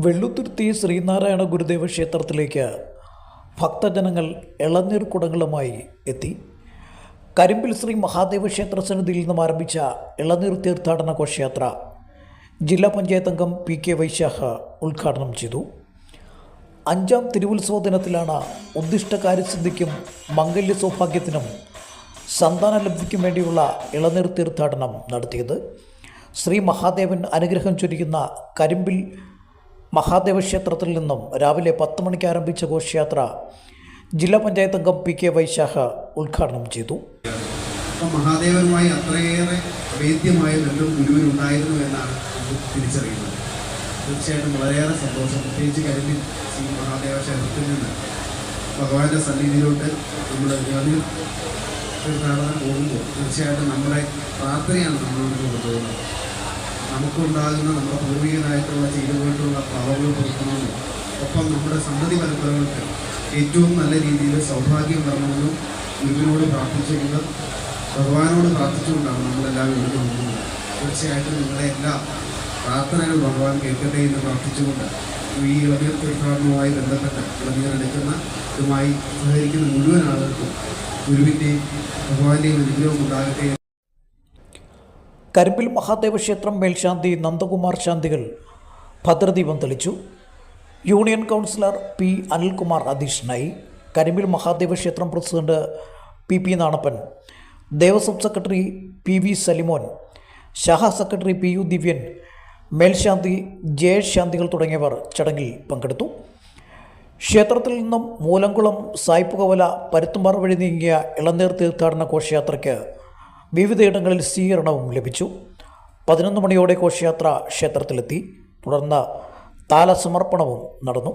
വെള്ളുത്തുരുത്തി ശ്രീനാരായണ ഗുരുദേവ ക്ഷേത്രത്തിലേക്ക് ഭക്തജനങ്ങൾ ഇളനീർ കുടങ്ങളുമായി എത്തി. കരിമ്പിൽ ശ്രീ മഹാദേവ ക്ഷേത്ര സന്നിധിയിൽ നിന്നും ആരംഭിച്ച ഇളനീർ തീർത്ഥാടന ഘോഷയാത്ര ജില്ലാ പഞ്ചായത്ത് അംഗം പി കെ വൈശാഖ ഉദ്ഘാടനം ചെയ്തു. അഞ്ചാം തിരുവുത്സവ ദിനത്തിലാണ് ഉദ്ദിഷ്ട കാര്യസിദ്ധിക്കും മംഗല്യ സൗഭാഗ്യത്തിനും സന്താന ലബ്ധിക്കും വേണ്ടിയുള്ള ഇളനീർ തീർത്ഥാടനം നടത്തിയത്. ശ്രീ മഹാദേവൻ അനുഗ്രഹം ചൊരിയുന്ന കരിമ്പിൽ മഹാദേവ ക്ഷേത്രത്തിൽ നിന്നും രാവിലെ പത്ത് മണിക്ക് ആരംഭിച്ച ഘോഷയാത്ര ജില്ലാ പഞ്ചായത്ത് അംഗം പി കെ വൈശാഖ ഉദ്ഘാടനം ചെയ്തു. മഹാദേവനുമായി അത്രയേറെ വേദ്യമായ ബന്ധം ഗുരുവിനുണ്ടായിരുന്നു എന്നാണ് നമുക്ക് തിരിച്ചറിയുന്നത്. തീർച്ചയായിട്ടും വളരെയേറെ സന്തോഷം. പ്രത്യേകിച്ച് കരുതി ശ്രീ മഹാദേവ ക്ഷേത്രത്തിൽ നിന്ന് ഭഗവാന്റെ സന്നിധിയിലോട്ട് നമ്മൾ ജ്ഞാനി തീർത്ഥാടനം പോകുമ്പോൾ തീർച്ചയായിട്ടും നമ്മുടെ പ്രാർത്ഥനയാണ് നമ്മളോട് കൊണ്ടുപോകുന്നത്. നമുക്കുണ്ടാകുന്ന നമ്മുടെ പൂർവികനായിട്ടുള്ള ചെയ്തുകൊണ്ടുള്ള പാവങ്ങൾ കൊടുക്കണമെന്നും ഒപ്പം നമ്മുടെ സന്തതി പരമ്പരകൾക്ക് ഏറ്റവും നല്ല രീതിയിൽ സൗഭാഗ്യം വരണമെന്നും ഗുരുവിനോട് പ്രാർത്ഥിച്ചുകൊണ്ട് ഭഗവാനോട് പ്രാർത്ഥിച്ചുകൊണ്ടാണ് നമ്മളെല്ലാവരും ഇവിടെ നിൽക്കുന്നത് തീർച്ചയായിട്ടും നിങ്ങളുടെ എല്ലാ പ്രാർത്ഥനകൾ ഭഗവാൻ കേൾക്കട്ടെ എന്ന് പ്രാർത്ഥിച്ചുകൊണ്ട് ഈ ഇളനീർ തീർത്ഥാടനവുമായി ബന്ധപ്പെട്ട് ഇളനീർ എടുക്കുന്ന ഇതുമായി സഹകരിക്കുന്ന മുഴുവൻ ആളുകൾക്കും ഗുരുവിന്റെയും ഭഗവാന്റെയും അനുഗ്രഹം ഉണ്ടാകട്ടെ കരിമ്പിൽ മഹാദേവ ക്ഷേത്രം മേൽശാന്തി നന്ദകുമാർ ശാന്തികൾ ഭദ്രദീപം തെളിച്ചു. യൂണിയൻ കൗൺസിലർ പി അനിൽകുമാർ അധ്യക്ഷനായി കരിമ്പിൽ മഹാദേവ ക്ഷേത്രം president P P Nanappan. Devaswom secretary P V Salimon. ശാഖ സെക്രട്ടറി പി യു ദിവ്യൻ. മേൽശാന്തി ജയേഷ് ശാന്തികൾ തുടങ്ങിയവർ ചടങ്ങിൽ പങ്കെടുത്തു. ക്ഷേത്രത്തിൽ നിന്നും മൂലംകുളം സായിപ്പുകവല പരുത്തുംപാറ വഴി നീങ്ങിയ ഇളനീർ തീർത്ഥാടന ഘോഷയാത്രയ്ക്ക് വിവിധയിടങ്ങളിൽ സ്വീകരണവും ലഭിച്ചു പതിനൊന്ന് മണിയോടെ ഘോഷയാത്ര ക്ഷേത്രത്തിലെത്തി തുടർന്ന് താലസമർപ്പണവും നടന്നു